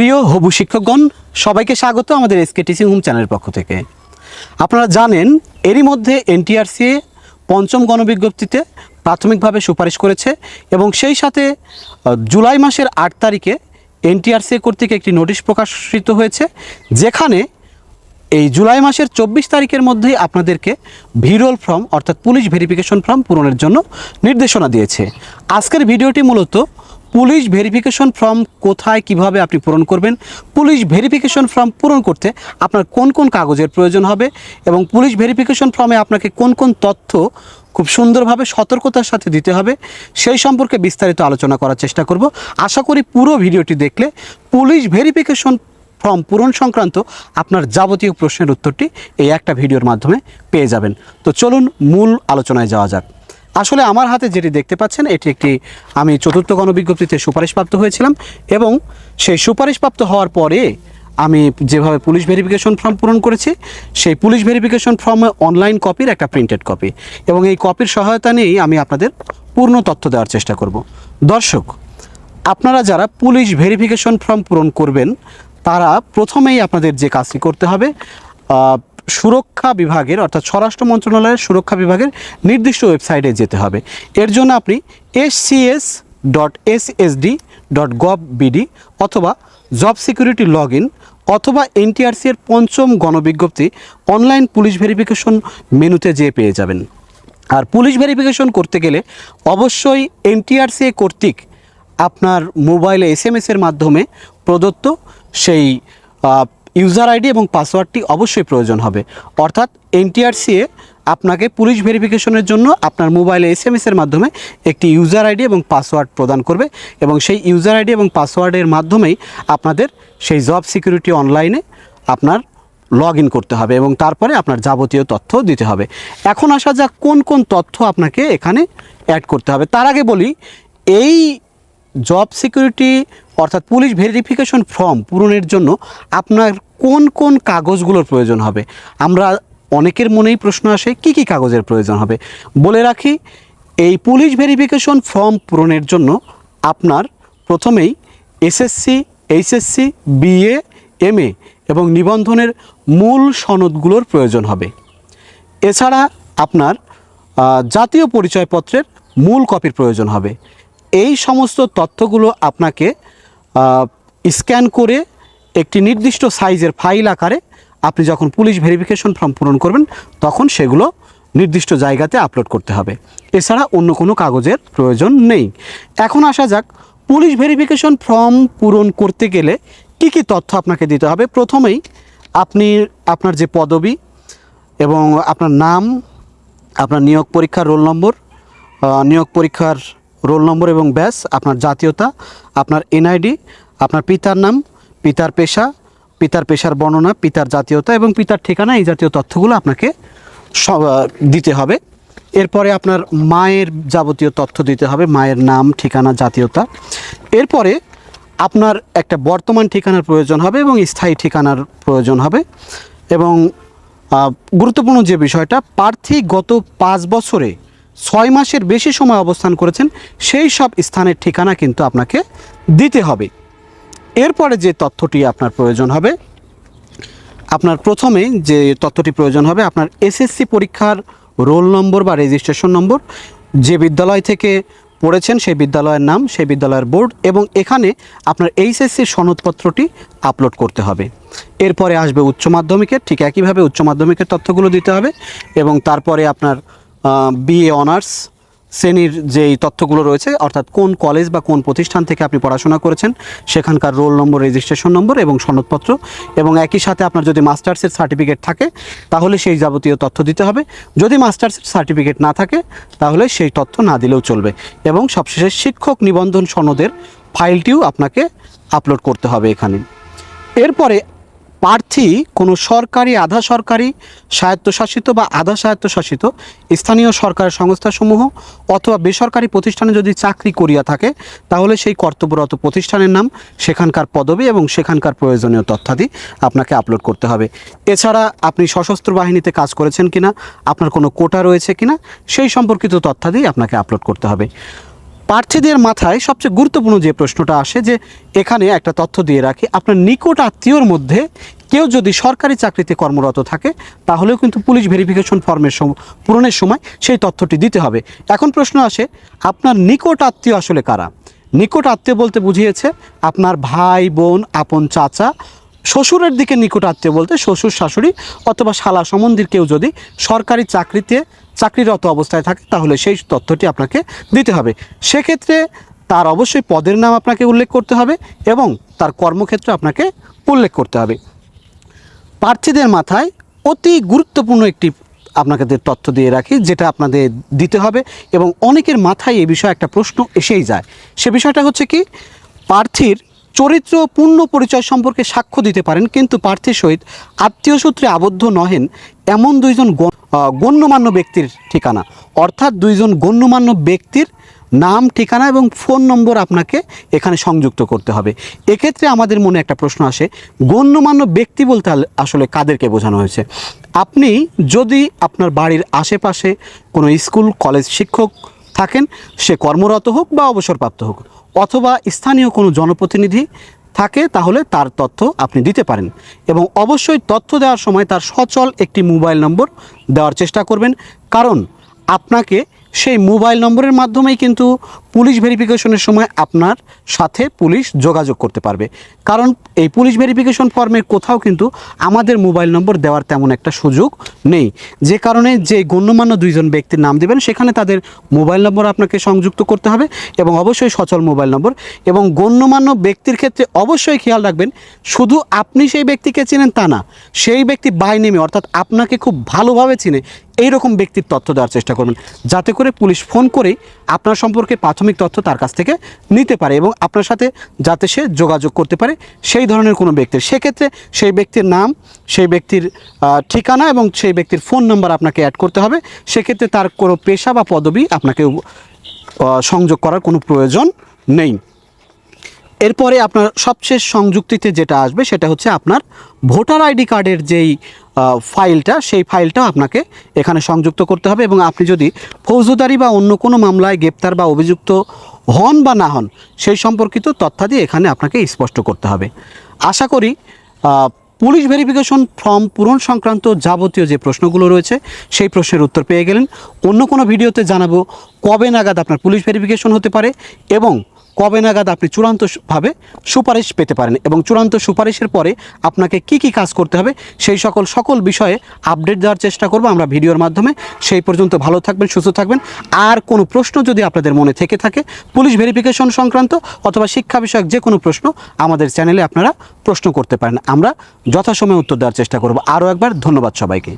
প্রিয় হবু শিক্ষকগণ, সবাইকে স্বাগত আমাদের এসকে টিচিং হোম চ্যানেলের পক্ষ থেকে। আপনারা জানেন, এরই মধ্যে এনটিআরসি পঞ্চম গণবিজ্ঞপ্তিতে প্রাথমিকভাবে সুপারিশ করেছে এবং সেই সাথে জুলাই মাসের আট তারিখে এনটিআরসি কর্তৃক একটি নোটিশ প্রকাশিত হয়েছে, যেখানে এই জুলাই মাসের চব্বিশ তারিখের মধ্যেই আপনাদেরকে ভিরোল ফর্ম, অর্থাৎ পুলিশ ভেরিফিকেশন ফর্ম পূরণের জন্য নির্দেশনা দিয়েছে। আজকের ভিডিওটি মূলত পুলিশ ভেরিফিকেশন ফর্ম কোথায় কীভাবে আপনি পূরণ করবেন? পুলিশ ভেরিফিকেশন ফর্ম পূরণ করতে আপনার কোন কোন কাগজের প্রয়োজন হবে এবং পুলিশ ভেরিফিকেশন ফর্মে আপনাকে কোন কোন তথ্য খুব সুন্দরভাবে সতর্কতার সাথে দিতে হবে সেই সম্পর্কে বিস্তারিত আলোচনা করার চেষ্টা করব। আশা করি পুরো ভিডিওটি দেখলে পুলিশ ভেরিফিকেশন ফর্ম পূরণ সংক্রান্ত আপনার যাবতীয় প্রশ্নের উত্তরটি এই একটা ভিডিওর মাধ্যমে পেয়ে যাবেন। তো চলুন মূল আলোচনায় যাওয়া যাক। আসলে আমার হাতে যেটি দেখতে পাচ্ছেন, এটি একটি আমি চতুর্থ গণবিজ্ঞপ্তিতে সুপারিশপ্রাপ্ত হয়েছিলাম এবং সেই সুপারিশপ্রাপ্ত হওয়ার পরে আমি যেভাবে পুলিশ ভেরিফিকেশন ফর্ম পূরণ করেছি, সেই পুলিশ ভেরিফিকেশন ফর্মে অনলাইন কপির একটা প্রিন্টেড কপি এবং এই কপির সহায়তা নিয়েই আমি আপনাদের পূর্ণ তথ্য দেওয়ার চেষ্টা করব। দর্শক, আপনারা যারা পুলিশ ভেরিফিকেশন ফর্ম পূরণ করবেন, তারা প্রথমেই আপনাদের যে কাজটি করতে হবে সুরক্ষা বিভাগের, অর্থাৎ স্বরাষ্ট্র মন্ত্রণালয়ের সুরক্ষা বিভাগের নির্দিষ্ট ওয়েবসাইটে যেতে হবে। এর জন্য আপনি SCS dot S SD dot gov BD অথবা জব সিকিউরিটি লগ ইন অথবা এনটিআরসি এর পঞ্চম গণবিজ্ঞপ্তি অনলাইন পুলিশ ভেরিফিকেশন মেনুতে যেয়ে পেয়ে যাবেন। আর পুলিশ ভেরিফিকেশন করতে গেলে অবশ্যই এনটিআরসি কর্তৃক আপনার মোবাইলে এস এর মাধ্যমে প্রদত্ত সেই ইউজার আইডি এবং পাসওয়ার্ডটি অবশ্যই প্রয়োজন হবে। অর্থাৎ এনটিআরসিএ আপনাকে পুলিশ ভেরিফিকেশনের জন্য আপনার মোবাইলে এস এম এর মাধ্যমে একটি ইউজার আইডি এবং পাসওয়ার্ড প্রদান করবে এবং সেই ইউজার আইডি এবং পাসওয়ার্ডের মাধ্যমেই আপনাদের সেই জব সিকিউরিটি অনলাইনে আপনার লগ ইন করতে হবে এবং তারপরে আপনার যাবতীয় তথ্য দিতে হবে। এখন আসা যাক কোন কোন তথ্য আপনাকে এখানে অ্যাড করতে হবে। তার আগে বলি, এই জব সিকিউরিটি অর্থাৎ পুলিশ ভেরিফিকেশন ফর্ম পূরণের জন্য আপনার কোন কোন কাগজগুলোর প্রয়োজন হবে? আমরা অনেকের মনেই প্রশ্ন আসে, কি কি কাগজের প্রয়োজন হবে? বলে রাখি, এই পুলিশ ভেরিফিকেশন ফর্ম পূরণের জন্য আপনার প্রথমেই এসএসসি এইচএসসি বিএ এমএ এবং নিবন্ধনের মূল সনদগুলোর প্রয়োজন হবে। এছাড়া আপনার জাতীয় পরিচয়পত্রের মূল কপির প্রয়োজন হবে। এই সমস্ত তথ্যগুলো আপনাকে স্ক্যান করে একটি নির্দিষ্ট সাইজের ফাইল আকারে আপনি যখন পুলিশ ভেরিফিকেশন ফর্ম পূরণ করবেন, তখন সেগুলো নির্দিষ্ট জায়গাতে আপলোড করতে হবে। এছাড়া অন্য কোনো কাগজের প্রয়োজন নেই। এখন আসা যাক পুলিশ ভেরিফিকেশন ফর্ম পূরণ করতে গেলে কি কি তথ্য আপনাকে দিতে হবে? প্রথমেই আপনি আপনার যে পদবি এবং আপনার নাম, আপনার নিয়োগ পরীক্ষার রোল নম্বর নিয়োগ পরীক্ষার রোল নম্বর এবং ব্যাস, আপনার জাতীয়তা, আপনার এনআইডি, আপনার পিতার নাম, পিতার পেশা, পিতার পেশার বর্ণনা, পিতার জাতীয়তা এবং পিতার ঠিকানা, এই জাতীয় তথ্যগুলো আপনাকে দিতে হবে। এরপরে আপনার মায়ের যাবতীয় তথ্য দিতে হবে, মায়ের নাম, ঠিকানা, জাতীয়তা। এরপরে আপনার একটা বর্তমান ঠিকানার প্রয়োজন হবে এবং স্থায়ী ঠিকানার প্রয়োজন হবে এবং গুরুত্বপূর্ণ যে বিষয়টা, প্রার্থী গত পাঁচ বছরে ছয় মাসের বেশি সময় অবস্থান করেছেন, সেই সব স্থানের ঠিকানা কিন্তু আপনাকে দিতে হবে। এরপরে যে তথ্যটি আপনার প্রয়োজন হবে, আপনার প্রথমে যে তথ্যটি প্রয়োজন হবে, আপনার এসএসসি পরীক্ষার রোল নম্বর বা রেজিস্ট্রেশন নম্বর। যে বিদ্যালয় থেকে পড়েছেন, সেই বিদ্যালয়ের নাম, সেই বিদ্যালয়ের বোর্ড এবং এখানে আপনার এইচএসসির সনদপত্রটি আপলোড করতে হবে। এরপরে আসবে উচ্চ মাধ্যমিকের, ঠিক একইভাবে উচ্চ মাধ্যমিকের তথ্যগুলো দিতে হবে এবং তারপরে আপনার বিএ অনার্স শ্রেণির যেই তথ্যগুলো রয়েছে, অর্থাৎ কোন কলেজ বা কোন প্রতিষ্ঠান থেকে আপনি পড়াশোনা করেছেন, সেখানকার রোল নম্বর রেজিস্ট্রেশন নম্বর এবং সনদপত্র এবং একই সাথে আপনার যদি মাস্টার্সের সার্টিফিকেট থাকে, তাহলে সেই যাবতীয় তথ্য দিতে হবে। যদি মাস্টার্সের সার্টিফিকেট না থাকে, তাহলে সেই তথ্য না দিলেও চলবে এবং সবশেষে শিক্ষক নিবন্ধন সনদের ফাইলটিও আপনাকে আপলোড করতে হবে এখানে। এরপরে প্রার্থী কোনো সরকারি, আধা সরকারি, স্বায়ত্তশাসিত বা আধা স্বায়ত্তশাসিত স্থানীয় সরকারের সংস্থাসমূহ অথবা বেসরকারি প্রতিষ্ঠানে যদি চাকরি করিয়া থাকে, তাহলে সেই কর্তব্যরত প্রতিষ্ঠানের নাম, সেখানকার পদবি এবং সেখানকার প্রয়োজনীয় তথ্যাদি আপনাকে আপলোড করতে হবে। এছাড়া আপনি সশস্ত্র বাহিনীতে কাজ করেছেন কিনা, আপনার কোনো কোটা রয়েছে কিনা, সেই সম্পর্কিত তথ্যাদি আপনাকে আপলোড করতে হবে। প্রার্থীদের মাথায় সবচেয়ে গুরুত্বপূর্ণ যে প্রশ্নটা আসে যে এখানে একটা তথ্য দিয়ে রাখি, আপনার নিকট আত্মীয়র মধ্যে কেউ যদি সরকারি চাকরিতে কর্মরত থাকে, তাহলেও কিন্তু পুলিশ ভেরিফিকেশন ফর্মের পূরণের সময় সেই তথ্যটি দিতে হবে। এখন প্রশ্ন আসে, আপনার নিকট আত্মীয় আসলে কারা? নিকট আত্মীয় বলতে বুঝিয়েছে আপনার ভাই, বোন, আপন চাচা, শ্বশুরের দিকে নিকট আত্মীয় বলতে শ্বশুর, শাশুড়ি অথবা শালা সম্বন্ধীর কেউ যদি সরকারি চাকরিতে চাকরিরত অবস্থায় থাকে, তাহলে সেই তথ্যটি আপনাকে দিতে হবে। সেক্ষেত্রে তার অবশ্যই পদের নাম আপনাকে উল্লেখ করতে হবে এবং তার কর্মক্ষেত্র আপনাকে উল্লেখ করতে হবে। প্রার্থীদের মাথায় অতি গুরুত্বপূর্ণ একটি আপনাকে তথ্য দিয়ে রাখি, যেটা আপনাদের দিতে হবে এবং অনেকের মাথায় এ বিষয়ে একটা প্রশ্ন এসেই যায়। সে বিষয়টা হচ্ছে কি, প্রার্থীর চরিত্র পূর্ণ পরিচয় সম্পর্কে সাক্ষ্য দিতে পারেন, কিন্তু প্রার্থীর সহিত আত্মীয় সূত্রে আবদ্ধ নহেন এমন দুইজন গণ্যমান্য ব্যক্তির ঠিকানা। অর্থাৎ দুইজন গণ্যমান্য ব্যক্তির নাম, ঠিকানা এবং ফোন নম্বর আপনাকে এখানে সংযুক্ত করতে হবে। এক্ষেত্রে আমাদের মনে একটা প্রশ্ন আসে, গণ্যমান্য ব্যক্তি বলতে আসলে কাদেরকে বোঝানো হয়েছে? আপনি যদি আপনার বাড়ির আশেপাশে কোনো স্কুল, কলেজ শিক্ষক থাকেন, সে কর্মরত হোক বা অবসরপ্রাপ্ত হোক অথবা স্থানীয় কোনো জনপ্রতিনিধি থাকে, তাহলে তার তথ্য আপনি দিতে পারেন। এবং অবশ্যই তথ্য দেওয়ার সময় তার সচল একটি মোবাইল নম্বর দেওয়ার চেষ্টা করবেন। কারণ আপনাকে সেই মোবাইল নম্বরের মাধ্যমেই কিন্তু পুলিশ ভেরিফিকেশনের সময় আপনার সাথে পুলিশ যোগাযোগ করতে পারবে। কারণ এই পুলিশ ভেরিফিকেশন ফর্মের কোথাও কিন্তু আমাদের মোবাইল নম্বর দেওয়ার তেমন একটা সুযোগ নেই। যে কারণে যে গণ্যমান্য দুইজন ব্যক্তির নাম দেবেন, সেখানে তাদের মোবাইল নম্বর আপনাকে সংযুক্ত করতে হবে এবং অবশ্যই সচল মোবাইল নম্বর এবং গণ্যমান্য ব্যক্তির ক্ষেত্রে অবশ্যই খেয়াল রাখবেন, শুধু আপনি সেই ব্যক্তিকে চেনেন তা না, সেই ব্যক্তি বাই নেমে অর্থাৎ আপনাকে খুব ভালোভাবে চিনে এই রকম ব্যক্তির তথ্য দেওয়ার চেষ্টা করবেন। যাতে করে পুলিশ ফোন করেই আপনার সম্পর্কে প্রাথমিক তথ্য তার কাছ থেকে নিতে পারে এবং আপনার সাথে যাতে সে যোগাযোগ করতে পারে সেই ধরনের কোনো ব্যক্তির। সেক্ষেত্রে সেই ব্যক্তির নাম, সেই ব্যক্তির ঠিকানা এবং সেই ব্যক্তির ফোন নাম্বার আপনাকে অ্যাড করতে হবে। সেক্ষেত্রে তার কোনো পেশা বা পদবি আপনাকে সংযোগ করার কোনো প্রয়োজন নেই। এরপরে আপনার সবশেষ সংযুক্তিতে যেটা আসবে সেটা হচ্ছে আপনার ভোটার আইডি কার্ডের যেই ফাইলটা, সেই ফাইলটা আপনাকে এখানে সংযুক্ত করতে হবে এবং আপনি যদি ফৌজদারি বা অন্য কোনো মামলায় গ্রেপ্তার বা অভিযুক্ত হন বা না হন, সেই সম্পর্কিত তথ্যাদি এখানে আপনাকে স্পষ্ট করতে হবে। আশা করি পুলিশ ভেরিফিকেশন ফর্ম পূরণ সংক্রান্ত যাবতীয় যে প্রশ্নগুলো রয়েছে, সেই প্রশ্নের উত্তর পেয়ে গেলেন। অন্য কোনো ভিডিওতে জানাব কবে নাগাদ আপনার পুলিশ ভেরিফিকেশন হতে পারে এবং কবে নাগাদ আপনি চূড়ান্তভাবে সুপারিশ পেতে পারেন এবং চূড়ান্ত সুপারিশের পরে আপনাকে কি কি কাজ করতে হবে সেই সকল সকল বিষয়ে আপডেট দেওয়ার চেষ্টা করব আমরা ভিডিওর মাধ্যমে। সেই পর্যন্ত ভালো থাকবেন, সুস্থ থাকবেন। আর কোনো প্রশ্ন যদি আপনাদের মনে থেকে থাকে, পুলিশ ভেরিফিকেশন সংক্রান্ত অথবা শিক্ষা বিষয়ক যে কোনো প্রশ্ন আমাদের চ্যানেলে আপনারা প্রশ্ন করতে পারেন। আমরা যথাসময়ে উত্তর দেওয়ার চেষ্টা করব। আরও একবার ধন্যবাদ সবাইকে।